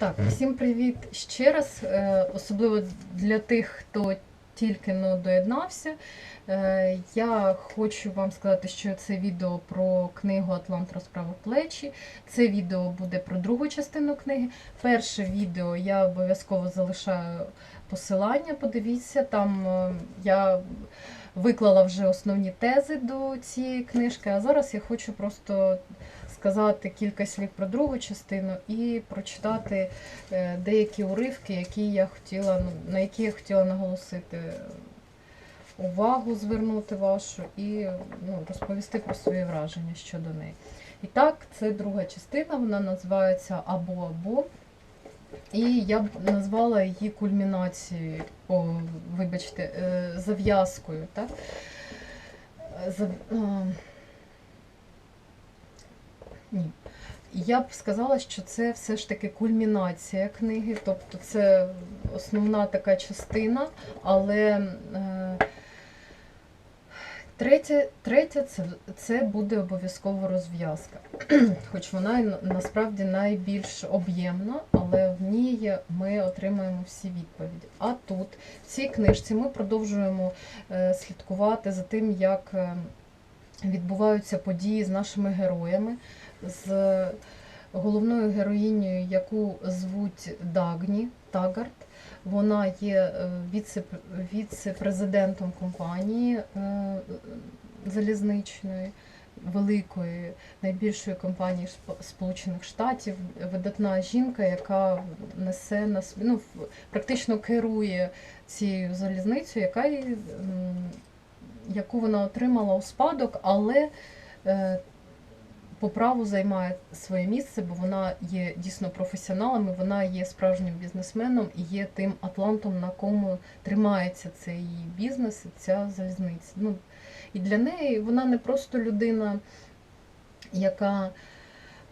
Так, всім привіт ще раз. Е, Особливо для тих, хто тільки но доєднався. Е, Я хочу вам сказати, що це відео про книгу Атлант розправив плечі. Це відео буде про другу частину книги. Перше відео я обов'язково залишаю посилання. Подивіться, там е, я виклала вже основні тези до цієї книжки. А зараз я хочу просто сказати кілька слів про другу частину і прочитати е, деякі уривки, які я хотіла, ну, на які я хотіла наголосити увагу, звернути вашу і ну, розповісти про свої враження щодо неї. І так, це друга частина, вона називається Або Або. І я б назвала її кульмінацією, о, вибачте, е, зав'язкою. Так? Е, Зав... Ні. Я б сказала, що це все ж таки кульмінація книги, тобто це основна така частина, але е, третя, третя це, це буде обов'язково розв'язка. Хоч вона насправді найбільш об'ємна, але в ній ми отримаємо всі відповіді. А тут, в цій книжці, ми продовжуємо е, слідкувати за тим, як е, відбуваються події з нашими героями, з головною героїнею, яку звуть Дагні Тагард. Вона є е, віце- віце-президентом компанії е, залізничної, великої, найбільшої компанії Сполучених Штатів, видатна жінка, яка несе на собі, ну, практично керує цією залізницею, яка яку вона отримала у спадок, але е, по праву займає своє місце, бо вона є дійсно професіоналом, і вона є справжнім бізнесменом і є тим атлантом, на кому тримається цей її бізнес, ця залізниця. Ну, і для неї вона не просто людина, яка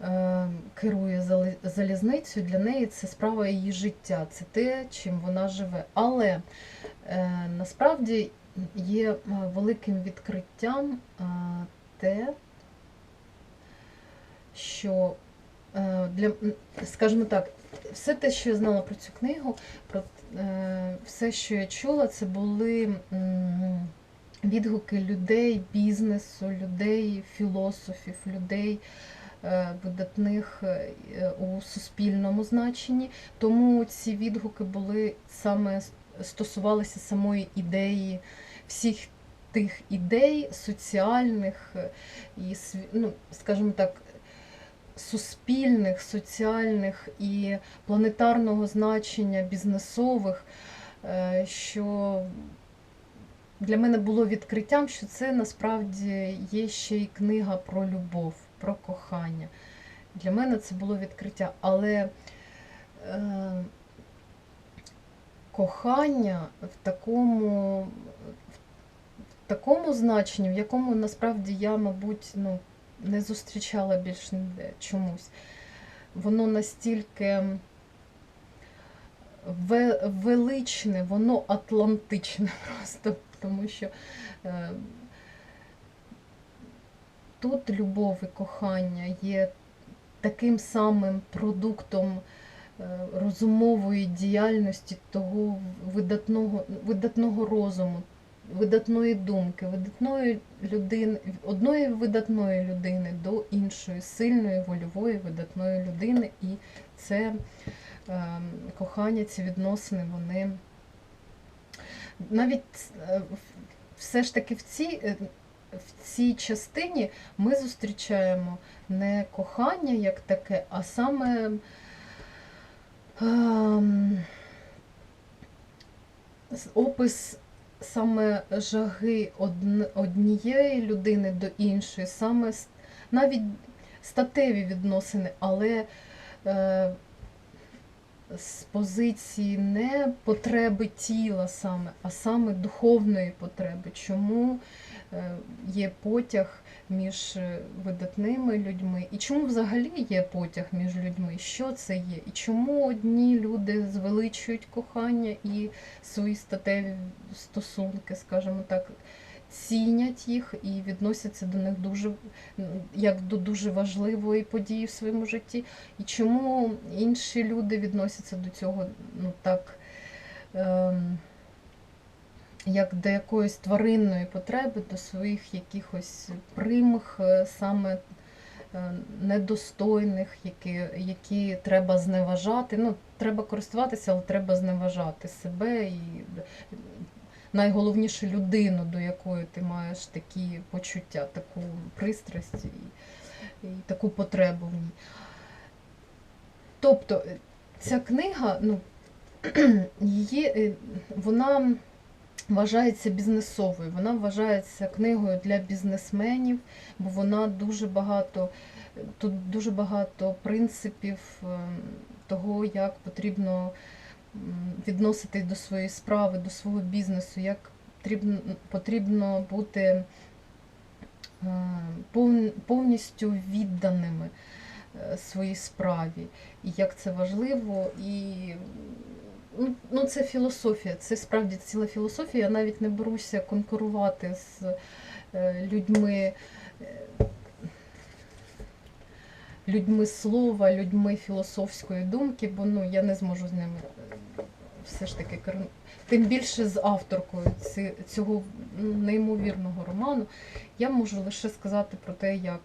е, керує залізницею, для неї це справа її життя, це те, чим вона живе. Але е, насправді є е, великим відкриттям е, те, що е, для, скажімо так, все те, що я знала про цю книгу, про е, все, що я чула, це були відгуки людей, бізнесу, людей, філософів, людей. е, Видатних у суспільному значенні, тому ці відгуки були саме стосувалися самої ідеї, всіх тих ідей соціальних і ну, скажімо так, суспільних, соціальних і планетарного значення бізнесових, е, що для мене було відкриттям, що це насправді є ще й книга про любов, про кохання. Для мене це було відкриття. Але е, кохання в такому, в такому значенні, в якому насправді я, мабуть, ну, не зустрічала більш ніде чомусь. Воно настільки величне, воно атлантичне просто, тому що е, тут любов і кохання є таким самим продуктом е, розумової діяльності того видатного, видатного розуму, видатної думки, видатної людини, одної видатної людини до іншої сильної, вольової, видатної людини. І це е, кохання, ці відносини, вони навіть е, все ж таки в цій, е, в цій частині ми зустрічаємо не кохання як таке, а саме ем, опис саме жаги одн- однієї людини до іншої, саме навіть статеві відносини, але е, з позиції не потреби тіла саме, а саме духовної потреби. Чому е, є потяг між е, видатними людьми, і чому взагалі є потяг між людьми? Що це є? І чому одні люди звеличують кохання і свої статеві стосунки, скажімо так, цінять їх і відносяться до них дуже як до дуже важливої події в своєму житті, і чому інші люди відносяться до цього ну так. Ем, як до якоїсь тваринної потреби, до своїх якихось примх, е, саме е, недостойних, які, які треба зневажати. Ну, треба користуватися, але треба зневажати себе і найголовніше людину, до якої ти маєш такі почуття, таку пристрасть і, і таку потребу в ній. Тобто е, ця книга, ну, її, е, вона вважається бізнесовою, вона вважається книгою для бізнесменів, бо вона дуже багато, тут дуже багато принципів е, того, як потрібно відноситись до своєї справи, до свого бізнесу, як потрібно, потрібно бути е, повністю відданими е, своїй справі, і як це важливо, і ну, ну, це філософія, це справді ціла філософія. Я навіть не беруся конкурувати з е, людьми. Людьми слова, людьми філософської думки, бо ну я не зможу з ними е, все ж таки Тим більше з авторкою цього ну, неймовірного роману. Я можу лише сказати про те, як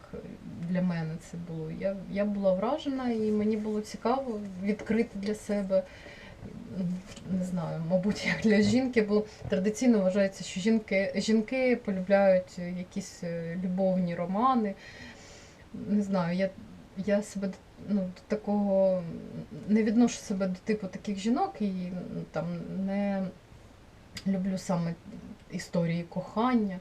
для мене це було. Я, я була вражена і мені було цікаво відкрити для себе не знаю, мабуть, як для жінки, бо традиційно вважається, що жінки, жінки полюбляють якісь е, любовні романи. Не знаю, я, я себе ну, до такого не відношу себе до типу таких жінок і там не люблю саме історії кохання.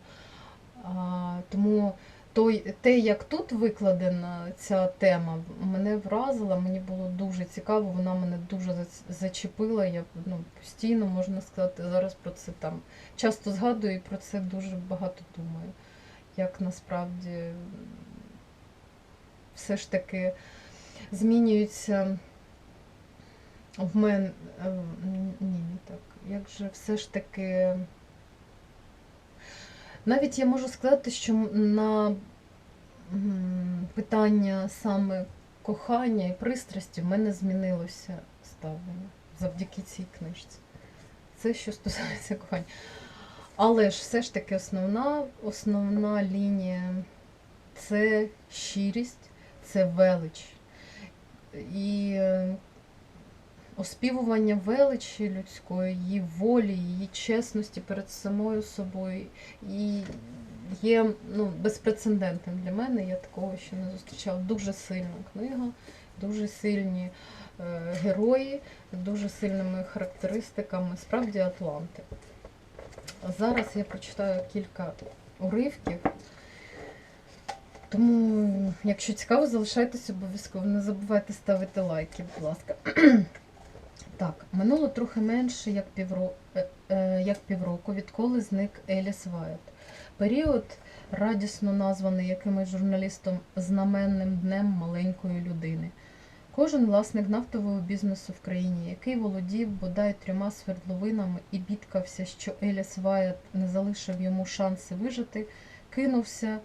А, тому той, те, як тут викладена ця тема, мене вразила, мені було дуже цікаво, вона мене дуже зачепила. Я ну, постійно, можна сказати, зараз про це там часто згадую і про це дуже багато думаю. Як насправді все ж таки змінюється в мене. Ні, не так. Як же все ж таки. Навіть я можу сказати, що на питання саме кохання і пристрасті в мене змінилося ставлення завдяки цій книжці. Це що стосується кохання. Але ж все ж таки основна, основна лінія це щирість, це велич. І е, оспівування величі людської, її волі, її чесності перед самою собою. І є ну, безпрецедентним для мене. Я такого ще не зустрічала. Дуже сильна книга, дуже сильні е, герої, дуже сильними характеристиками. Справді Атланти. Зараз я прочитаю кілька уривків. Тому, якщо цікаво, залишайтесь обов'язково. Не забувайте ставити лайки, будь ласка. Так, минуло трохи менше як, півро... е, е, як півроку, відколи зник Еліс Вайт. Період, радісно названий якимось журналістом знаменним днем маленької людини. Кожен власник нафтового бізнесу в країні, який володів бодай трьома свердловинами і бідкався, що Еліс Вайт не залишив йому шанси вижити, кинувся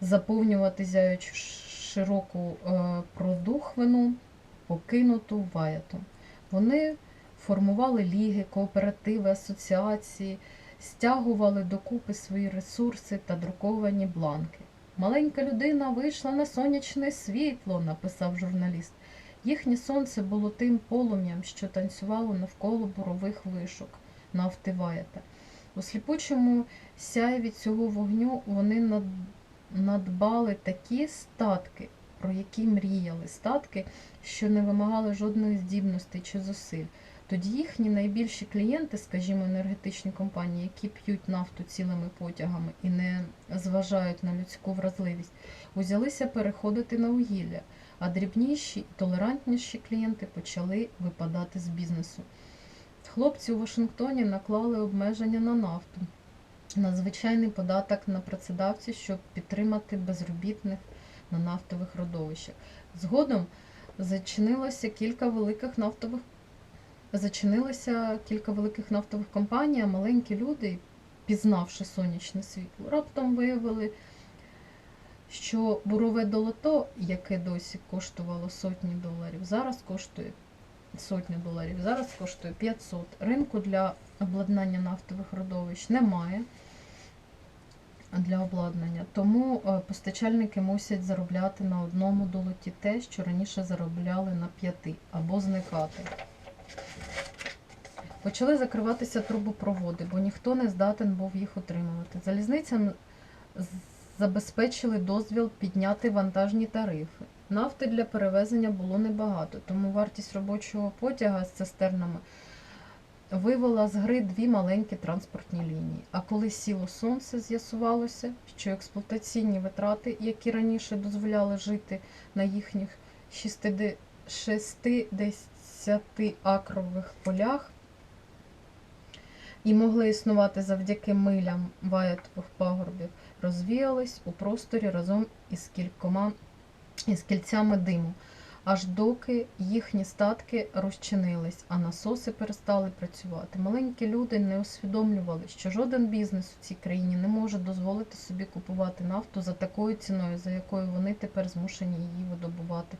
заповнювати зяючу широку е, продухвину, покинуту Ваятом. Вони формували ліги, кооперативи, асоціації, стягували докупи свої ресурси та друковані бланки. Маленька людина вийшла на сонячне світло, написав журналіст. Їхнє сонце було тим полум'ям, що танцювало навколо бурових вишок нафти Ваята. У сліпучому сяйві цього вогню вони надбали такі статки, про які мріяли, статки, що не вимагали жодної здібностей чи зусиль. Тоді їхні найбільші клієнти, скажімо, енергетичні компанії, які п'ють нафту цілими потягами і не зважають на людську вразливість, узялися переходити на вугілля, а дрібніші і толерантніші клієнти почали випадати з бізнесу. Хлопці у Вашингтоні наклали обмеження на нафту надзвичайний податок на працедавців, щоб підтримати безробітних на нафтових родовищах. Згодом зачинилося кілька великих нафтових зачинилося кілька великих нафтових компаній, а маленькі люди впізнавши сонячне світло, раптом виявили, що бурове долото, яке досі коштувало сотні доларів, зараз коштує сотню доларів, зараз коштує 500. Ринку для обладнання нафтових родовищ немає для обладнання. Тому е, постачальники мусять заробляти на одному долоті те, що раніше заробляли на п'яти, або зникати. Почали закриватися трубопроводи, бо ніхто не здатен був їх утримувати. Залізницям забезпечили дозвіл підняти вантажні тарифи. Нафти для перевезення було небагато, тому вартість робочого потяга з цистернами вивела з гри дві маленькі транспортні лінії. А коли сіло сонце, з'ясувалося, що експлуатаційні витрати, які раніше дозволяли жити на їхніх 60 акрових полях і могли існувати завдяки милям ваятових пагорбів, розвіялись у просторі разом із кількома із кільцями диму, аж доки їхні статки розчинились, а насоси перестали працювати. Маленькі люди не усвідомлювали, що жоден бізнес у цій країні не може дозволити собі купувати нафту за такою ціною, за якою вони тепер змушені її видобувати.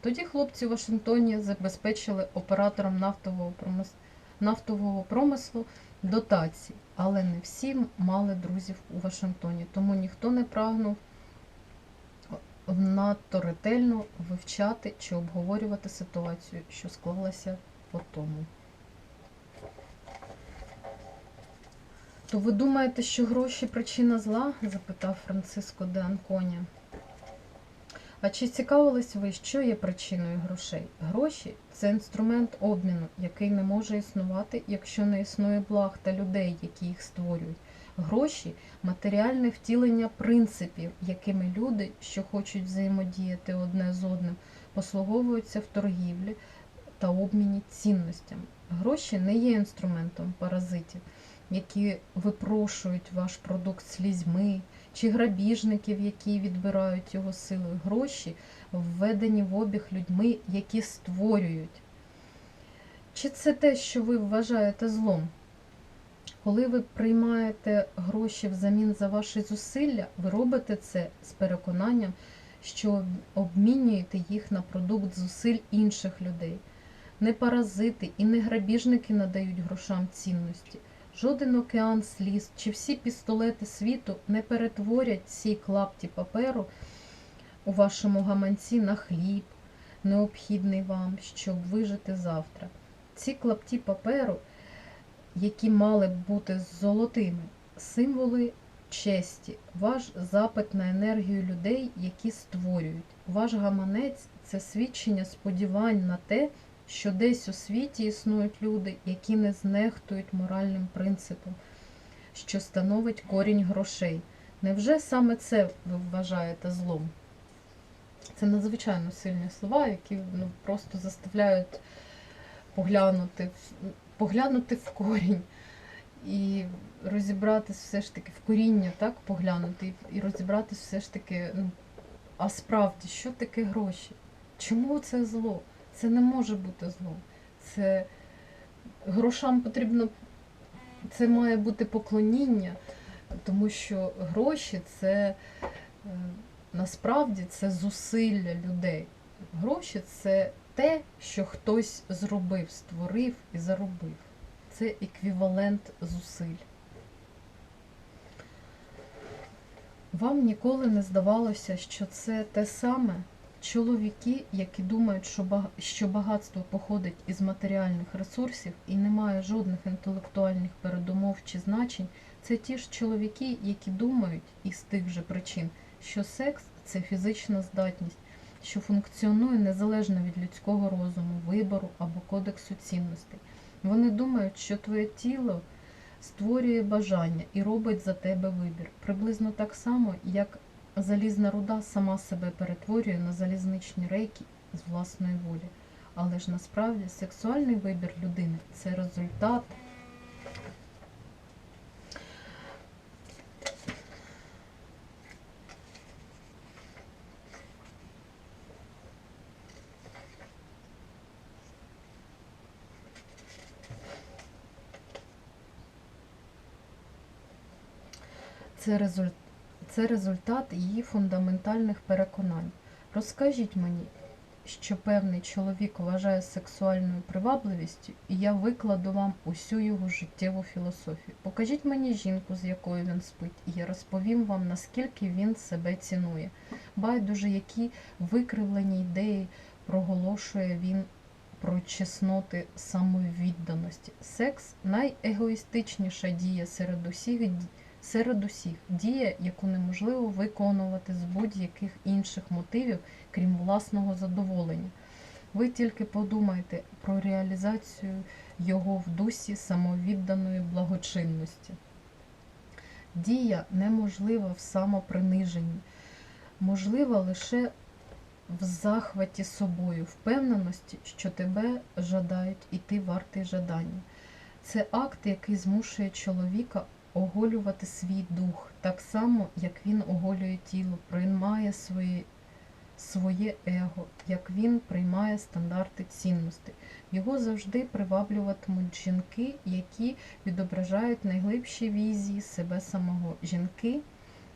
Тоді хлопці в Вашингтоні забезпечили операторам нафтового промис... нафтового промислу дотації, але не всі мали друзів у Вашингтоні, тому ніхто не прагнув надто ретельно вивчати чи обговорювати ситуацію, що склалася по тому. То ви думаєте, що гроші причина зла? запитав Франциско де Анконі. А чи цікавились ви, що є причиною грошей? Гроші це інструмент обміну, який не може існувати, якщо не існує благ та людей, які їх створюють. Гроші матеріальне втілення принципів, якими люди, що хочуть взаємодіяти одне з одним, послуговуються в торгівлі та обміні цінностями. Гроші не є інструментом паразитів, які випрошують ваш продукт слізьми, чи грабіжників, які відбирають його силою. Гроші введені в обіг людьми, які створюють. Чи це те, що ви вважаєте злом? Коли ви приймаєте гроші взамін за ваші зусилля, ви робите це з переконанням, що обмінюєте їх на продукт зусиль інших людей. Не паразити і не грабіжники надають грошам цінності. Жоден океан сліз чи всі пістолети світу не перетворять ці клапті паперу у вашому гаманці на хліб, необхідний вам, щоб вижити завтра. Ці клапті паперу які мали б бути золотими, символи честі, ваш запит на енергію людей, які створюють. Ваш гаманець це свідчення сподівань на те, що десь у світі існують люди, які не знехтують моральним принципом, що становить корінь грошей. Невже саме це ви вважаєте злом? Це надзвичайно сильні слова, які ну, просто заставляють поглянути поглянути в корінь і розібратись все ж таки в коріння, так, поглянути, і розібратись все ж таки, ну, а справді, що таке гроші? Чому це зло? Це не може бути злом. Це грошам потрібно, це має бути поклоніння, тому що гроші це е, насправді це зусилля людей. Гроші це те, що хтось зробив, створив і заробив. Це еквівалент зусиль. Вам ніколи не здавалося, що це те саме чоловіки, які думають, що багатство походить із матеріальних ресурсів і не має жодних інтелектуальних передумов чи значень, це ті ж чоловіки, які думають із тих же причин, що секс це фізична здатність, що функціонує незалежно від людського розуму, вибору або кодексу цінностей. Вони думають, що твоє тіло створює бажання і робить за тебе вибір. Приблизно так само, як залізна руда сама себе перетворює на залізничні рейки з власної волі. Але ж насправді сексуальний вибір людини це результат це, результ... це результат її фундаментальних переконань. Розкажіть мені, що певний чоловік вважає сексуальною привабливістю, і я викладу вам усю його життєву філософію. Покажіть мені жінку, з якою він спить, і я розповім вам, наскільки він себе цінує. Байдуже, які викривлені ідеї проголошує він про чесноти самовідданості. Секс найегоїстичніша дія серед усіх ді- серед усіх дія, яку неможливо виконувати з будь-яких інших мотивів, крім власного задоволення. Ви тільки подумайте про реалізацію його в дусі самовідданої благочинності. Дія неможлива в самоприниженні, можлива лише в захваті собою, впевненості, що тебе жадають, і ти вартий жадання. Це акт, який змушує чоловіка оголювати свій дух, так само, як він оголює тіло, приймає своє, своє его, як він приймає стандарти цінностей. Його завжди приваблюватимуть жінки, які відображають найглибші візії себе самого. Жінки,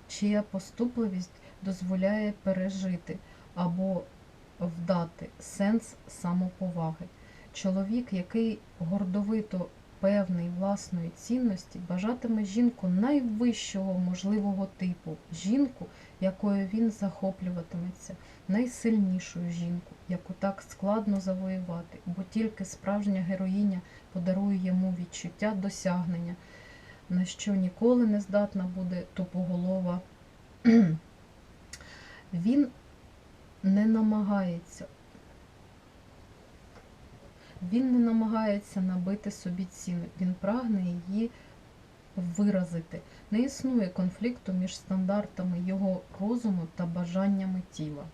чия поступливість дозволяє пережити або вдати сенс самоповаги. Чоловік, який гордовито певний власної цінності, бажатиме жінку найвищого можливого типу, жінку, якою він захоплюватиметься, найсильнішою жінку, яку так складно завоювати, бо тільки справжня героїня подарує йому відчуття досягнення, на що ніколи не здатна буде тупоголова. Він не намагається. Він не намагається набити собі ціну, він прагне її виразити. Не існує конфлікту між стандартами його розуму та бажаннями тіла.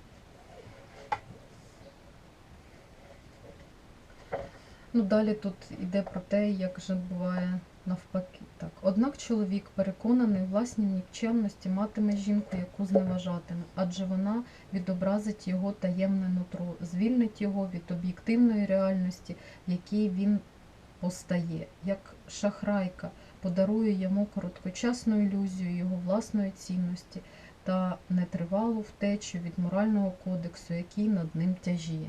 Ну, далі тут йде про те, як же буває навпаки. Так. Однак чоловік, переконаний у власній нікчемності, матиме жінку, яку зневажатиме, адже вона відобразить його таємне нутро, звільнить його від об'єктивної реальності, в якій він постає, як шахрайка подарує йому короткочасну ілюзію його власної цінності та нетривалу втечу від морального кодексу, який над ним тяжіє.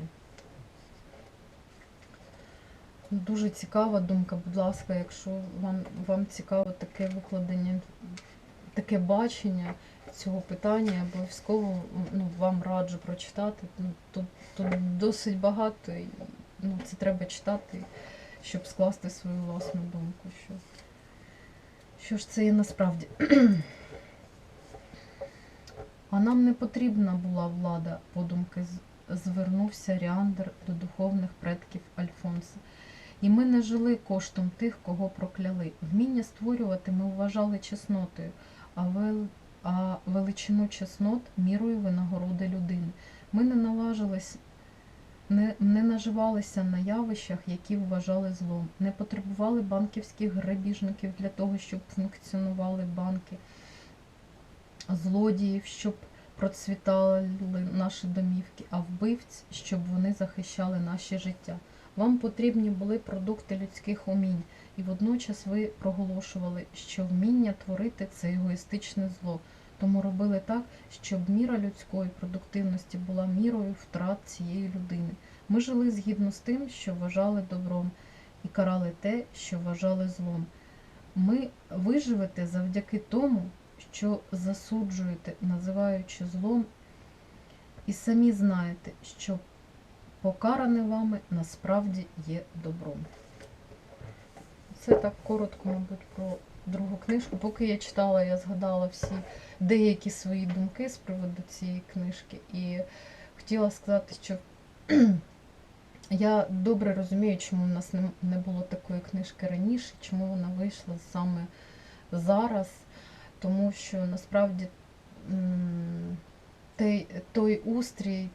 Дуже цікава думка, будь ласка, якщо вам, вам цікаво таке викладення, таке бачення цього питання, обов'язково ну, вам раджу прочитати. Ну, тут, тут досить багато, і, ну, це треба читати, щоб скласти свою власну думку. Що, що ж це є насправді? А нам не потрібна була влада, подумки звернувся Ріандр до духовних предків Альфонса. І ми не жили коштом тих, кого прокляли. Вміння створювати ми вважали чеснотою, а, вел... а величину чеснот мірою винагороди людини. Ми не наважились, не, не наживалися на явищах, які вважали злом, не потребували банківських грабіжників для того, щоб функціонували банки, злодіїв, щоб процвітали наші домівки, а вбивць, щоб вони захищали наше життя. Вам потрібні були продукти людських умінь, і водночас ви проголошували, що вміння творити це егоїстичне зло, тому робили так, щоб міра людської продуктивності була мірою втрат цієї людини. Ми жили згідно з тим, що вважали добром, і карали те, що вважали злом. Ми виживете завдяки тому, що засуджуєте, називаючи злом, і самі знаєте, що покаране вами насправді є добром. Це так коротко, мабуть, про другу книжку. Поки я читала, я згадала всі деякі свої думки з приводу цієї книжки. І хотіла сказати, що я добре розумію, чому в нас не- було такої книжки раніше, чому вона вийшла саме зараз. Тому що насправді той, той устрій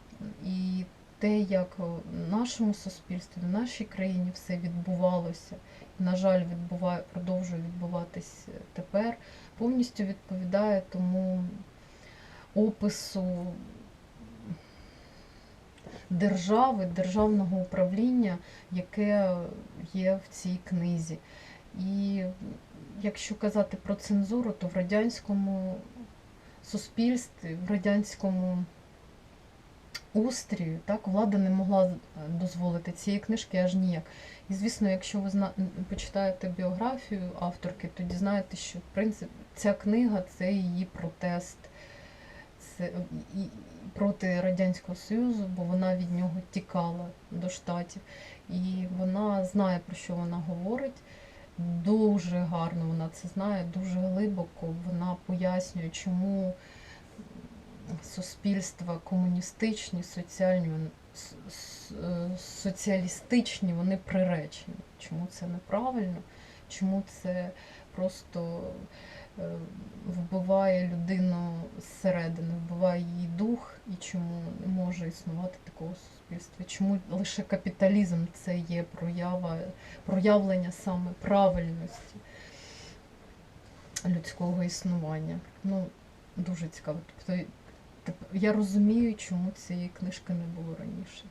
і те, як в нашому суспільстві, в нашій країні все відбувалося, і, на жаль, відбуває, продовжує відбуватись тепер, повністю відповідає тому опису держави, державного управління, яке є в цій книзі. І якщо казати про цензуру, то в радянському суспільстві, в радянському устрію, так, влада не могла е, дозволити цієї книжки аж ніяк. І звісно, якщо ви зна... почитаєте біографію авторки, то дізнаєтесь, що в принципі ця книга це її протест це, і, і проти Радянського Союзу, бо вона від нього тікала до Штатів. І вона знає, про що вона говорить. Дуже гарно вона це знає, дуже глибоко вона пояснює, чому суспільства комуністичні, соціальні, е, соціалістичні, вони приречені. Чому це неправильно, чому це просто е, вбиває людину зсередини, вбиває її дух, і чому не може існувати такого суспільства? Чому лише капіталізм це є проява, проявлення саме правильності людського існування? Ну, дуже цікаво. Тобто, я розумію, чому цієї книжки не було раніше.